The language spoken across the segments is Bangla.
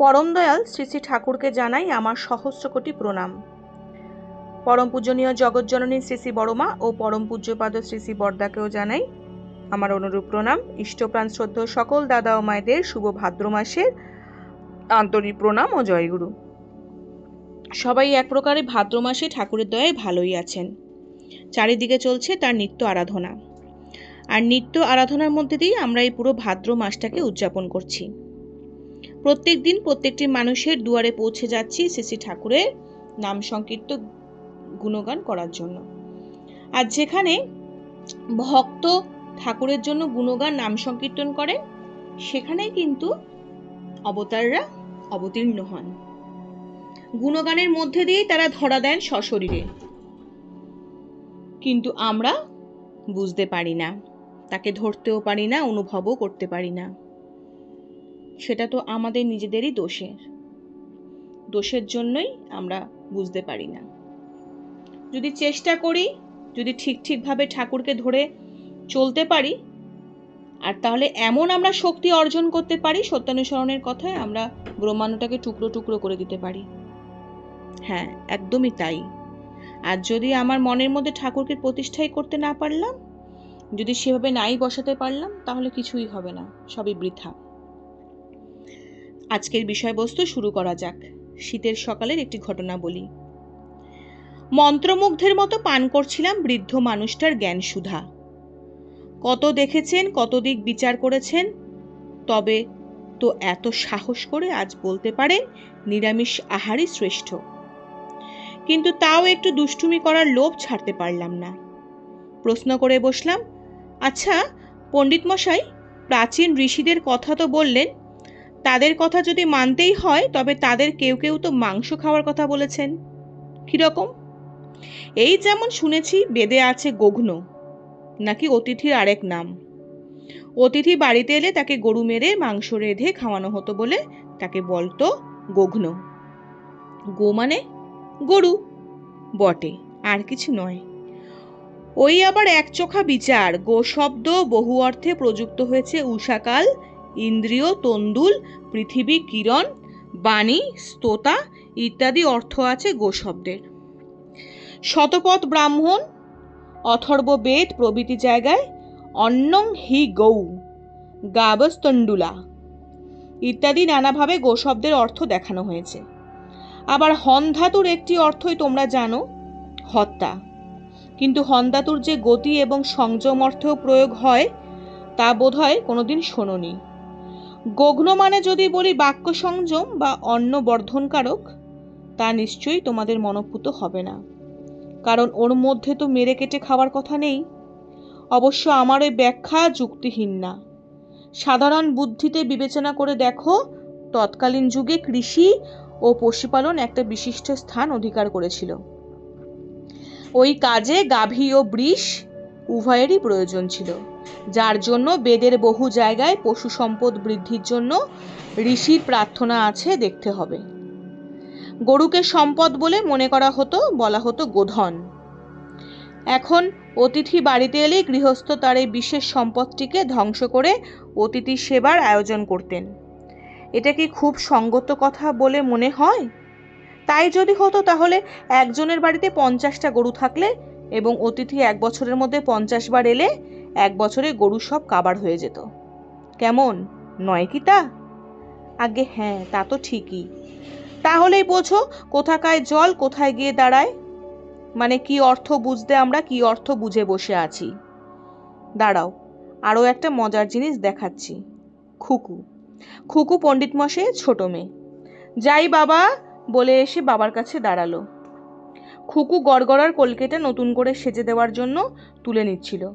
পরম দয়াল শ্রী শ্রী ঠাকুরকে জানাই আমার সহস্র কোটি প্রণাম। পরম পূজনীয় জগৎজননী শ্রী শ্রী বড়মা ও পরম পূজ্যপাদ শ্রী শ্রী বর্দাকেও জানাই আমার অনুরূপ প্রণাম। ইষ্টপ্রাণ শ্রদ্ধ সকল দাদা ও মায়েদের শুভ ভাদ্র মাসের আন্তরিক প্রণাম ও জয়গুরু সবাই এক প্রকারে ভাদ্র মাসে ঠাকুরের দয়ায় ভালোই আছেন। চারিদিকে চলছে তার নিত্য আরাধনা। আর নিত্য আরাধনার মধ্যে দিয়েই আমরা এই পুরো ভাদ্র মাসটাকে উদযাপন করছি। প্রত্যেক দিন প্রত্যেকটি মানুষের দুয়ারে পৌঁছে যাচ্ছি শ্রী ঠাকুরের নাম সংকীর্ত গুণগান করার জন্য। আর যেখানে ভক্ত ঠাকুরের জন্য গুণগান নাম সংকীর্তন করেন, সেখানেই কিন্তু অবতাররা অবতীর্ণ হন। গুণগানের মধ্যে দিয়েই তারা ধরা দেন সশরীরে। কিন্তু আমরা বুঝতে পারি না, তাকে ধরতেও পারি না, অনুভবও করতে পারি না। সেটা তো আমাদের নিজেদেরই দোষের। দোষের জন্যই আমরা বুঝতে পারি না। যদি চেষ্টা করি, যদি ঠিক ঠিকভাবে ঠাকুরকে ধরে চলতে পারি, আর তাহলে এমন আমরা শক্তি অর্জন করতে পারি, সত্যানুসরণের কথায় আমরা ব্রহ্মাণ্ডটাকে টুকরো টুকরো করে দিতে পারি। হ্যাঁ একদমই তাই। আর যদি আমার মনের মধ্যে ঠাকুরকে প্রতিষ্ঠাই করতে না পারলাম, যদি সেভাবে নাই বসাতে পারলাম, তাহলে কিছুই হবে না, সবই বৃথা। আজকের বিষয়বস্তু শুরু করা যাক। শীতের সকালের একটি ঘটনা বলি। মন্ত্রমুগ্ধের মতো পান করছিলাম বৃদ্ধ মানুষটার জ্ঞান সুধা। কত দেখেছেন, কত দিক বিচার করেছেন, তবে তো এত সাহস করে আজ বলতে পারেন নিরামিষ আহারই শ্রেষ্ঠ। কিন্তু তাও একটু দুষ্টুমি করার লোভ ছাড়তে পারলাম না। প্রশ্ন করে বসলাম আচ্ছা পণ্ডিত মশাই প্রাচীন ঋষিদের কথা তো বললেন তাদের কথা যদি মানতেই হয়, তবে তাদের কেউ কেউ তো মাংস খাওয়ার কথা বলেছেন। কীরকম? এই যেমন শুনেছি, বেদে আছে গঘ্ন, নাকি অতিথির আরেক নাম। অতিথি বাড়িতে এলে তাকে গরু মেরে মাংস রেঁধে খাওয়ানো হতো বলে তাকে বলতো গঘ্ন। গো মানে গরু। বটে, আর কিছু নয়। ওই আবার একচোখা বিচার, গো শব্দ বহু অর্থে প্রযুক্ত হয়েছে উষাকাল ইন্দ্রিয়, তন্দুল, পৃথিবী, কিরণ, বাণী, স্তোতা ইত্যাদি অর্থ আছে গোশব্দের। শতপথ ব্রাহ্মণ, অথর্ব বেদ প্রভৃতি জায়গায় অন্নং হি গৌ, গাবস্তণ্ডুলা ইত্যাদি নানাভাবে গোশব্দের অর্থ দেখানো হয়েছে। আবার হন্ধাতুর একটি অর্থই তোমরা জানো, হত্যা। কিন্তু হন্ধাতুর যে গতি এবং সংযম অর্থেও প্রয়োগ হয়, তা বোধ হয় কোনোদিন শোনি গগ্ন মানে যদি বলি বাক্য সংযম বা অন্ন বর্ধনকারক, তা নিশ্চয়ই তোমাদের মনপুত হবে না। কারণ ওর মধ্যে তো মেরে কেটে খাওয়ার কথা নেই। অবশ্য আমার ওই ব্যাখ্যা যুক্তিহীন না। সাধারণ বুদ্ধিতে বিবেচনা করে দেখো, তৎকালীন যুগে কৃষি ও পশুপালন একটা বিশিষ্ট স্থান অধিকার করেছিল। ওই কাজে গাভী ও বৃষ উভয়েরই প্রয়োজন ছিল। যার জন্য বেদের বহু জায়গায় পশু সম্পদ বৃদ্ধির জন্য ঋষির প্রার্থনা আছে দেখতে হবে। গরুকে সম্পদ বলে মনে করা হতো, বলা হতো গোধন। এখন অতিথি বাড়িতে এলেই গৃহস্থ তার এই বিশেষ সম্পদটিকে ধ্বংস করে অতিথি সেবার আয়োজন করতেন। এটা কি খুব সঙ্গত কথা বলে মনে হয়? তাই যদি হতো তাহলে একজনের বাড়িতে পঞ্চাশটা গরু থাকলে এবং অতিথি এক বছরের মধ্যে পঞ্চাশ বার এলে এক বছরে গরু সব কাবার হয়ে যেত। কেমন? নয় কি তা? আগে হ্যাঁ তা তো ঠিকই। তাহলেই বোঝো কোথাকায় জল কোথায় গিয়ে দাঁড়ায়। মানে কি অর্থ বুঝতে আমরা, কি অর্থ বুঝে বসে আছি। দাঁড়াও, আরও একটা মজার জিনিস দেখাচ্ছি। খুকু। খুকু পণ্ডিত মশাই ছোট মেয়ে। যাই বাবা, বলে এসে বাবার কাছে দাঁড়াল। খুকু গড়গড়ার কলকেটা নতুন করে সেজে দেওয়ার জন্য তুলে নিচ্ছিল।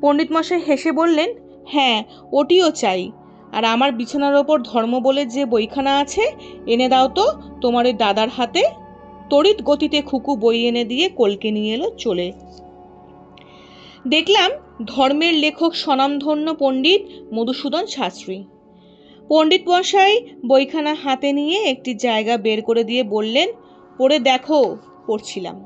পণ্ডিত মশাই হেসে বললেন হ্যাঁ ওটিও চাই। আর আমার বিছানার ওপর ধর্ম বলে যে বইখানা আছে, এনে দাও তো, তোমার ওই দাদার হাতে। তড়িৎ গতিতে খুকু বই এনে দিয়ে কলকে নিয়ে এলো চলে। দেখলাম ধর্মের লেখক স্বনামধন্য পণ্ডিত মধুসূদন শাস্ত্রী। পণ্ডিত মশাই বইখানা হাতে নিয়ে একটি জায়গা বের করে দিয়ে বললেন, পড়ে দেখো, পড়ছিলাম।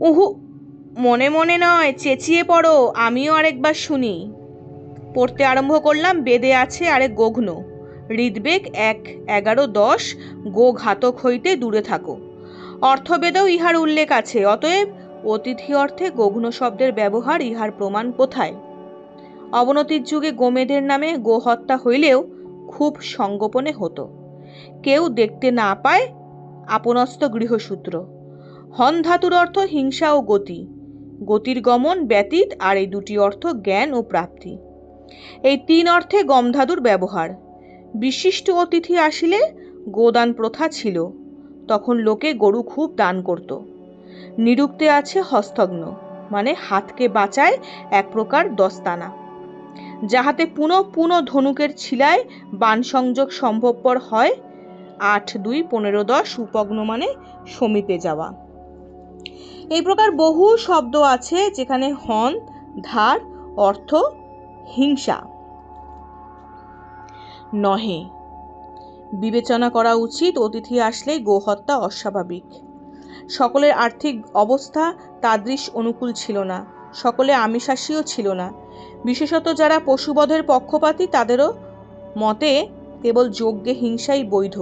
উহু মনে মনে নয়, চেঁচিয়ে পড়ো, আমিও আরেকবার শুনি। পড়তে আরম্ভ করলাম, বেদে আছে আরেক গঘ্ন। হৃদবেগ এক, এগারো, দশ, গো ঘাতক হইতে দূরে থাকো। অর্থবেদেও ইহার উল্লেখ আছে, অতএব অতিথি অর্থে গঘন শব্দের ব্যবহার ইহার প্রমাণ কোথায়? অবনতির যুগে গোমেদের নামে গোহত্যা হইলেও খুব সঙ্গোপনে হতো। কেউ দেখতে না পায় আপনস্থ গৃহসূত্র। হন ধাতুর অর্থ হিংসা ও গতি। গতির গমন, ব্যতীত, আর এই দুটি অর্থ জ্ঞান ও প্রাপ্তি। এই তিন অর্থে গমধাতুর ব্যবহার। বিশিষ্ট অতিথি আসিলে গোদান প্রথা ছিল, তখন লোকে গরু খুব দান করত। নিরুক্তে আছে হস্তগ্ন মানে হাতকে বাঁচায় এক প্রকার দস্তানা। যাহাতে পুনঃ পুনঃ ধনুকের ছিলায় বান সংযোগ সম্ভবপর হয়, আট দুই পনেরো দশ উপগ্ন মানে সমীপে যাওয়া। এই প্রকার বহু শব্দ আছে যেখানে হন, ধার, অর্থ, হিংসা। নহে, বিবেচনা করা উচিত অতিথি আসলেই গোহত্যা অস্বাভাবিক। সকলের আর্থিক অবস্থা তাদৃশ অনুকূল ছিল না, সকলে আমিষাসীও ছিল না। বিশেষত যারা পশুবধের পক্ষপাতী, তাদেরও মতে কেবল যজ্ঞে হিংসাই বৈধ,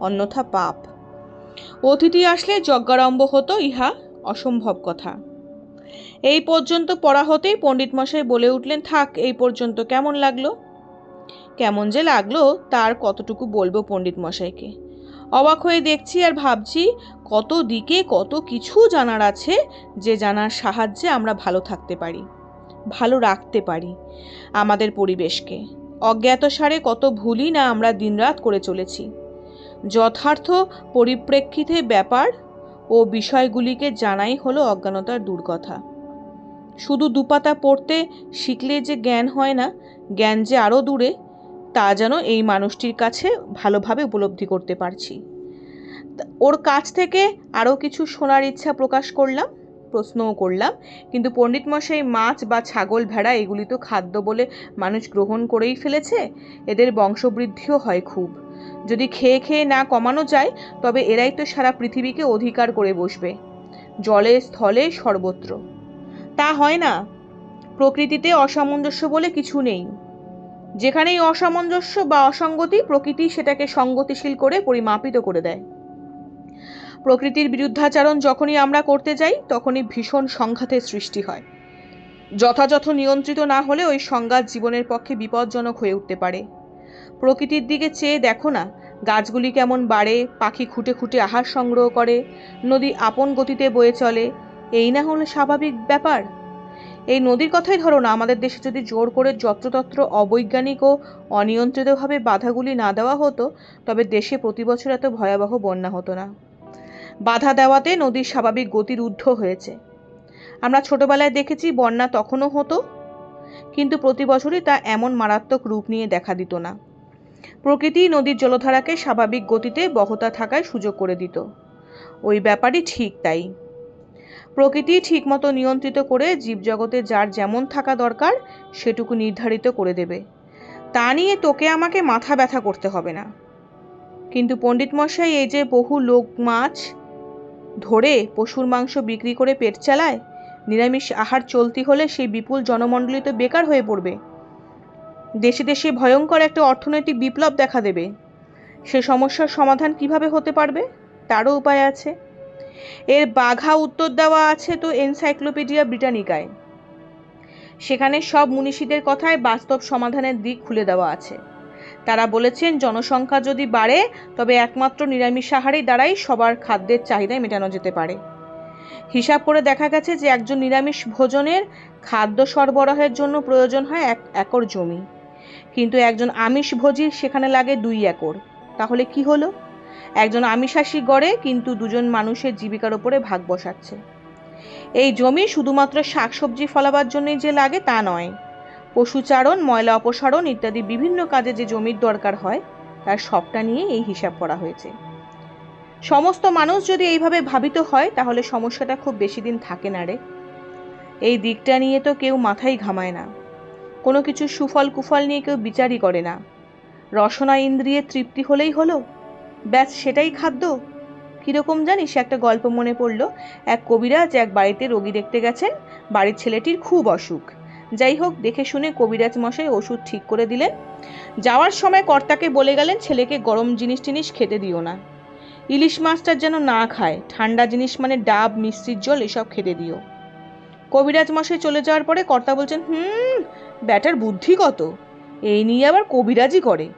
অন্যথা পাপ। অতিথি আসলে যজ্ঞারম্ভ হতো ইহা অসম্ভব কথা। এই পর্যন্ত পড়া হতেই পণ্ডিত মশাই বলে উঠলেন, থাক, এই পর্যন্ত কেমন লাগল? কেমন যে লাগল, তার কতটুকু বলব পণ্ডিত মশাইকে। অবাক হয়ে দেখছি আর ভাবছি, কত দিকে কত কিছু জানার আছে যে জানার সাহায্যে আমরা ভালো থাকতে পারি, ভালো রাখতে পারি আমাদের পরিবেশকে। অজ্ঞাতসারে কত ভুলই না আমরা দিনরাত করে চলেছি। যথার্থ পরিপ্রেক্ষিতে ব্যাপার ও বিষয়গুলিকে জানাই হলো অজ্ঞানতার দুর্কথা শুধু দুপাতা পড়তে শিখলে যে জ্ঞান হয় না, জ্ঞান যে আরও দূরে, তা যেন এই মানুষটির কাছে ভালোভাবে উপলব্ধি করতে পারছি। ওর কাছ থেকে আরও কিছু শোনার ইচ্ছা প্রকাশ করলাম, প্রশ্নও করলাম, কিন্তু পণ্ডিত মশাই মাছ বা ছাগল, ভেড়া এগুলি তো খাদ্য বলে মানুষ গ্রহণ করেই ফেলেছে, এদের বংশবৃদ্ধিও হয় খুব। যদি খেয়ে খেয়ে না কমানো যায়, তবে এরাই তো সারা পৃথিবীকে অধিকার করে বসবে। জলে, স্থলে সর্বত্র। তা হয় না। প্রকৃতিতে অসামঞ্জস্য বলে কিছু নেই। যেখানেই অসামঞ্জস্য বা অসঙ্গতি, প্রকৃতি সেটাকে সঙ্গতিশীল করে পরিমাপিত করে দেয়। প্রকৃতির বিরুদ্ধাচারণ যখনই আমরা করতে যাই, তখনই ভীষণ সংঘাতের সৃষ্টি হয়। যথাযথ নিয়ন্ত্রিত না হলে ওই সংঘাত জীবনের পক্ষে বিপজ্জনক হয়ে উঠতে পারে। প্রকৃতির দিকে চেয়ে দেখো না, গাছগুলি কেমন বাড়ে, পাখি খুঁটে খুঁটে আহার সংগ্রহ করে, নদী আপন গতিতে বয়ে চলে, এই না হলে স্বাভাবিক ব্যাপার? এই নদীর কথাই ধরো না, আমাদের দেশে যদি জোর করে যত্রতত্র অবৈজ্ঞানিক ও অনিয়ন্ত্রিতভাবে বাধাগুলি না দেওয়া হতো, তবে দেশে প্রতি বছর এত ভয়াবহ বন্যা হতো না। বাধা দেওয়াতে নদীর স্বাভাবিক গতির ঊর্ধ্ব হয়েছে। আমরা ছোটবেলায় দেখেছি বন্যা তখনও হতো, কিন্তু প্রতি বছরই তা এমন মারাত্মক রূপ নিয়ে দেখা দিত না। প্রকৃতি নদীর জলধারাকে স্বাভাবিক গতিতে বহতা থাকায় সুযোগ করে দিত। ওই ব্যাপারই ঠিক তাই। প্রকৃতি ঠিকমতো নিয়ন্ত্রিত করে জীবজগতে যার যেমন থাকা দরকার, সেটুকু নির্ধারিত করে দেবে। তা নিয়ে তোকে আমাকে মাথা ব্যথা করতে হবে না। কিন্তু পণ্ডিত মশাই, এই যে বহু লোক মাছ ধরে পশুর মাংস বিক্রি করে পেট চালায়, নিরামিষ আহার চলতি হলে সেই বিপুল জনমণ্ডলী তো বেকার হয়ে পড়বে। দেশে দেশে ভয়ঙ্কর একটা অর্থনৈতিক বিপ্লব দেখা দেবে। সে সমস্যার সমাধান কীভাবে হতে পারবে? তারও উপায় আছে। এর বাঘা উত্তর দেওয়া আছে তো এনসাইক্লোপিডিয়া ব্রিটানিকায়। সেখানে সব মনীষীদের কথায় বাস্তব সমাধানের দিক খুলে দেওয়া আছে। তারা বলেছেন, জনসংখ্যা যদি বাড়ে, তবে একমাত্র নিরামিষাহারই দ্বারাই সবার খাদ্যের চাহিদা মেটানো যেতে পারে। হিসাব করে দেখা গেছে যে একজন নিরামিষ ভোজনের খাদ্য সরবরাহের জন্য প্রয়োজন হয় এক একর জমি। কিন্তু একজন আমিষ ভোজির সেখানে লাগে দুই একর। তাহলে কি হলো? একজন আমিষাসী গড়ে কিন্তু দুজন মানুষের জীবিকার ওপরে ভাগ বসাচ্ছে। এই জমি শুধুমাত্র শাকসবজি ফলাবার জন্যই যে লাগে তা নয়। পশুচারণ, ময়লা অপসারণ ইত্যাদি বিভিন্ন কাজে যে জমির দরকার হয়, তার সবটা নিয়ে এই হিসাব করা হয়েছে। সমস্ত মানুষ যদি এইভাবে ভাবিত হয়, তাহলে সমস্যাটা খুব বেশি দিন থাকে না রে। এই দিকটা নিয়ে তো কেউ মাথায় ঘামায় না। কোনো কিছু সুফল কুফল নিয়ে কেউ বিচারই করে না। রসনা ইন্দ্রিয়ে তৃপ্তি হলেই হলো। ব্যাস, সেটাই খাদ্য। কীরকম জানিস, একটা গল্প মনে পড়ল। এক কবিরাজ এক বাড়িতে রোগী দেখতে গেছেন। বাড়ির ছেলেটির খুব অসুখ। যাই হোক, দেখে শুনে কবিরাজ মশাই ওষুধ ঠিক করে দিলেন। যাওয়ার সময় কর্তাকে বলে গেলেন, ছেলেকে গরম জিনিস টিনিস খেতে দিও না। ইলিশ মাছটার যেন না খায়। ঠান্ডা জিনিস মানে ডাব, মিষ্টির জল, এসব খেতে দিও। কবিরাজ মশাই চলে যাওয়ার পরে কর্তা বলছেন, হুম ব্যাটার বুদ্ধি কত? এই নিয়ে আবার কবিরাজি করে।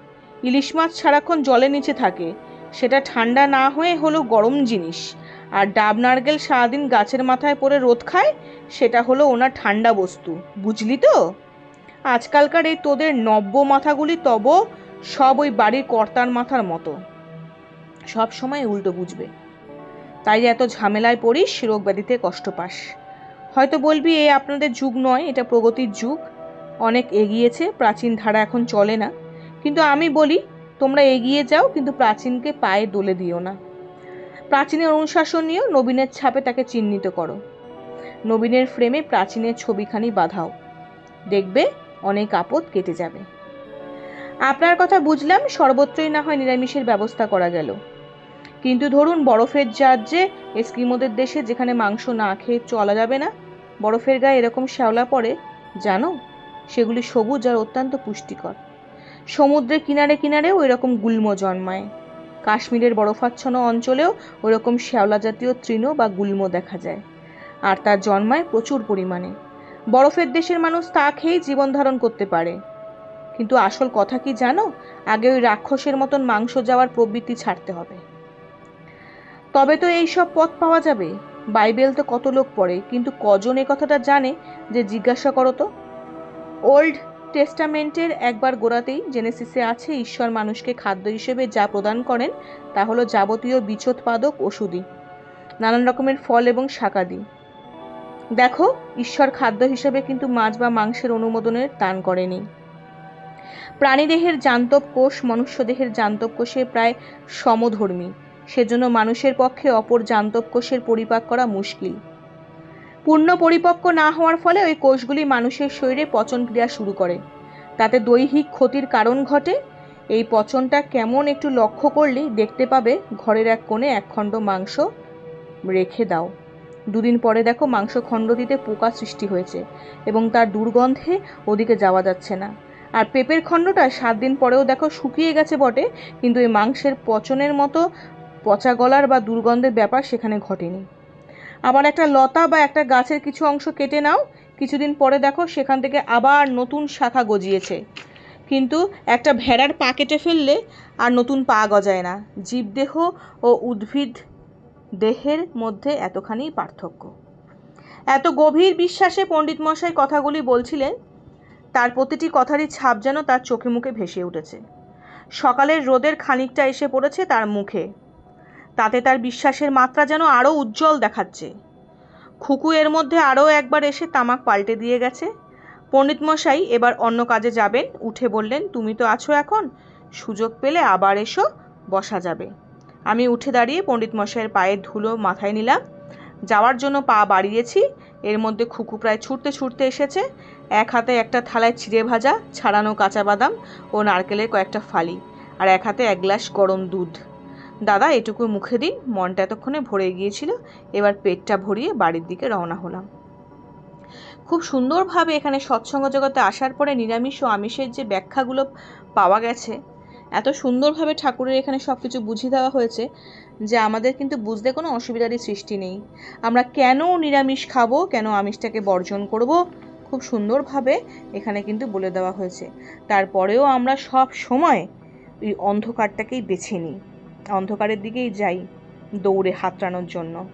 ইলিশ মাছ সারাক্ষণ জলের নিচে থাকে। সেটা ঠান্ডা না হয়ে হলো গরম জিনিস। আর ডাব নারকেল সারাদিন গাছের মাথায় পড়ে রোদ খায়, সেটা হলো ওনার ঠান্ডা বস্তু। বুঝলি তো? আজকালকার এই তোদের নব্য মাথাগুলি তব সব ওই বাড়ির কর্তার মাথার মতো। সব সময় উল্টো বুঝবে। তাই এত ঝামেলায় পড়িস, রোগ ব্যাধিতে কষ্ট পাস। হয়তো বলবি, এ আপনাদের যুগ নয়, এটা প্রগতির যুগ। অনেক এগিয়েছে, প্রাচীন ধারা এখন চলে না। কিন্তু আমি বলি, তোমরা এগিয়ে যাও, কিন্তু প্রাচীনকে পায়ে দোলে দিও না। প্রাচীনের অনুশাসন নিয়েও নবীনের ছাপে তাকে চিহ্নিত করো। নবীনের ফ্রেমে প্রাচীনের ছবিখানি বাঁধাও। দেখবে, অনেক আপদ কেটে যাবে। আপনার কথা বুঝলাম, সর্বত্রই না হয় নিরামিষের ব্যবস্থা করা গেল। কিন্তু ধরুন, বরফের রাজ্যে এস্কিমোদের দেশে যেখানে মাংস না খেয়ে চলা যাবে না, বরফের গায়ে এরকম শ্যাওলা পড়ে, জানো? সেগুলি সবুজ আর অত্যন্ত পুষ্টিকর। সমুদ্রের কিনারে কিনারেও এরকম গুল্ম জন্মায়। কাশ্মীরের বরফাচ্ছন্ন অঞ্চলেও ওরকম শ্যাওলা জাতীয় তৃণ বা গুল্ম দেখা যায়। আর তার জন্মায় প্রচুর পরিমাণে। বরফের দেশের মানুষ তা খেয়েই জীবন ধারণ করতে পারে। কিন্তু আসল কথা কি জানো? আগে ওই রাক্ষসের মতন মাংস যাওয়ার প্রবৃত্তি ছাড়তে হবে। তবে তো এই সব পথ পাওয়া যাবে। বাইবেল তো কত লোক পড়ে, কিন্তু কজন এ কথাটা জানে যে জিজ্ঞাসা করো তো? ওল্ড টেস্টামেন্টের একবার গোড়াতেই জেনেসিসে আছে ঈশ্বর মানুষকে খাদ্য হিসেবে যা প্রদান করেন, তা হলো যাবতীয় বিচোৎপাদক ওষুধই। নানান রকমের ফল এবং শাকাদি। দেখো, ঈশ্বর খাদ্য হিসেবে কিন্তু মাছ বা মাংসের অনুমোদনের দান করেনি। প্রাণীদেহের জান্তব কোষ, মনুষ্যদেহের জান্তব কোষে প্রায় সমধর্মী। সেজন্য মানুষের পক্ষে অপর জান্তব কোষের পরিপাক করা মুশকিল। পূর্ণ পরিপক্ক না হওয়ার ফলে ওই কোষগুলি মানুষের শরীরে পচন ক্রিয়া শুরু করে। তাতে দৈহিক ক্ষতির কারণ ঘটে। এই পচনটা কেমন একটু লক্ষ্য করলেই দেখতে পাবে ঘরের এক কোণে এক খণ্ড মাংস রেখে দাও। দুদিন পরে দেখো মাংস খণ্ড দিতে পোকা সৃষ্টি হয়েছে এবং তার দুর্গন্ধে ওদিকে যাওয়া যাচ্ছে না। আর পেঁপের খণ্ডটা সাত দিন পরেও দেখো শুকিয়ে গেছে বটে, কিন্তু এই মাংসের পচনের মতো পচা গলার বা দুর্গন্ধের ব্যাপার সেখানে ঘটেনি। আবার একটা লতা বা একটা গাছের কিছু অংশ কেটে নাও। কিছুদিন পরে দেখো সেখান থেকে আবার নতুন শাখা গজিয়েছে। কিন্তু একটা ভেড়ার পা কেটে ফেললে আর নতুন পা গজায় না। জীবদেহ ও উদ্ভিদ দেহের মধ্যে এতখানি পার্থক্য। এত গভীর বিশ্বাসে পণ্ডিত মশাই কথাগুলি বলছিলেন, তার প্রতিটি কথারই ছাপ যেন তার চোখে মুখে ভেসে উঠেছে। সকালের রোদের খানিকটা এসে পড়েছে তার মুখে। তাতে তার বিশ্বাসের মাত্রা যেন আরও উজ্জ্বল দেখাচ্ছে। খুকু এর মধ্যে আরও একবার এসে তামাক পাল্টে দিয়ে গেছে। পণ্ডিত মশাই এবার অন্য কাজে যাবেন। উঠে বললেন, তুমি তো আছো এখন। সুযোগ পেলে আবার এসো, বসা যাবে। আমি উঠে দাঁড়িয়ে পণ্ডিত মশাইয়ের পায়ের ধুলো মাথায় নিলাম। যাওয়ার জন্য পা বাড়িয়েছি। এর মধ্যে খুকু প্রায় ছুটতে ছুটতে এসেছে। এক হাতে একটা থালায় চিড়ে ভাজা, ছাড়ানো কাঁচা বাদাম ও নারকেলের কয়েকটা ফালি। আর এক হাতে এক গ্লাস গরম দুধ। দাদা এটুকু মুখে দিন। মনটা এতক্ষণে ভরে গিয়েছিল। এবার পেটটা ভরিয়ে বাড়ির দিকে রওনা হলাম। খুব সুন্দরভাবে এখানে সৎসঙ্গ জগতে আসার পরে নিরামিষ ও আমিষের যে ব্যাখ্যাগুলো পাওয়া গেছে, এত সুন্দরভাবে ঠাকুরের এখানে সব কিছু বুঝিয়ে দেওয়া হয়েছে যে আমাদের কিন্তু বুঝতে কোনো অসুবিধারই সৃষ্টি নেই। আমরা কেন নিরামিষ খাব, কেন আমিষটাকে বর্জন করব, খুব সুন্দরভাবে এখানে কিন্তু বলে দেওয়া হয়েছে। তারপরেও আমরা সব সময় ওই অন্ধকারটাকেই বেছে নিই। অন্ধকারের দিকেই যাই, দৌড়ে হাতড়ানোর জন্য।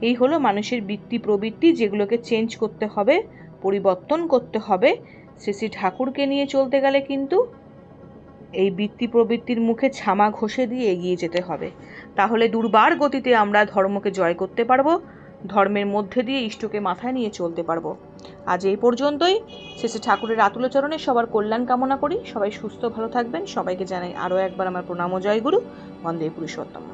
এই হলো মানুষের বৃত্তি প্রবৃত্তি যেগুলোকে চেঞ্জ করতে হবে, পরিবর্তন করতে হবে। শ্রী শ্রী ঠাকুরকে নিয়ে চলতে গেলে কিন্তু এই বৃত্তি প্রবৃত্তির মুখে ছামা ঘষে দিয়ে এগিয়ে যেতে হবে। তাহলে দুর্বার গতিতে আমরা ধর্মকে জয় করতে পারব, ধর্মের মধ্যে দিয়ে ইষ্টকে মাথায় নিয়ে চলতে পারব। আজ এই পর্যন্তই। শেষে ঠাকুরের আতুলোচরণে সবার কল্যাণ কামনা করি। সবাই সুস্থ, ভালো থাকবেন। সবাইকে জানাই আরও একবার আমার প্রণাম ও জয়গুরু। বন্দে পুরুষোত্তম।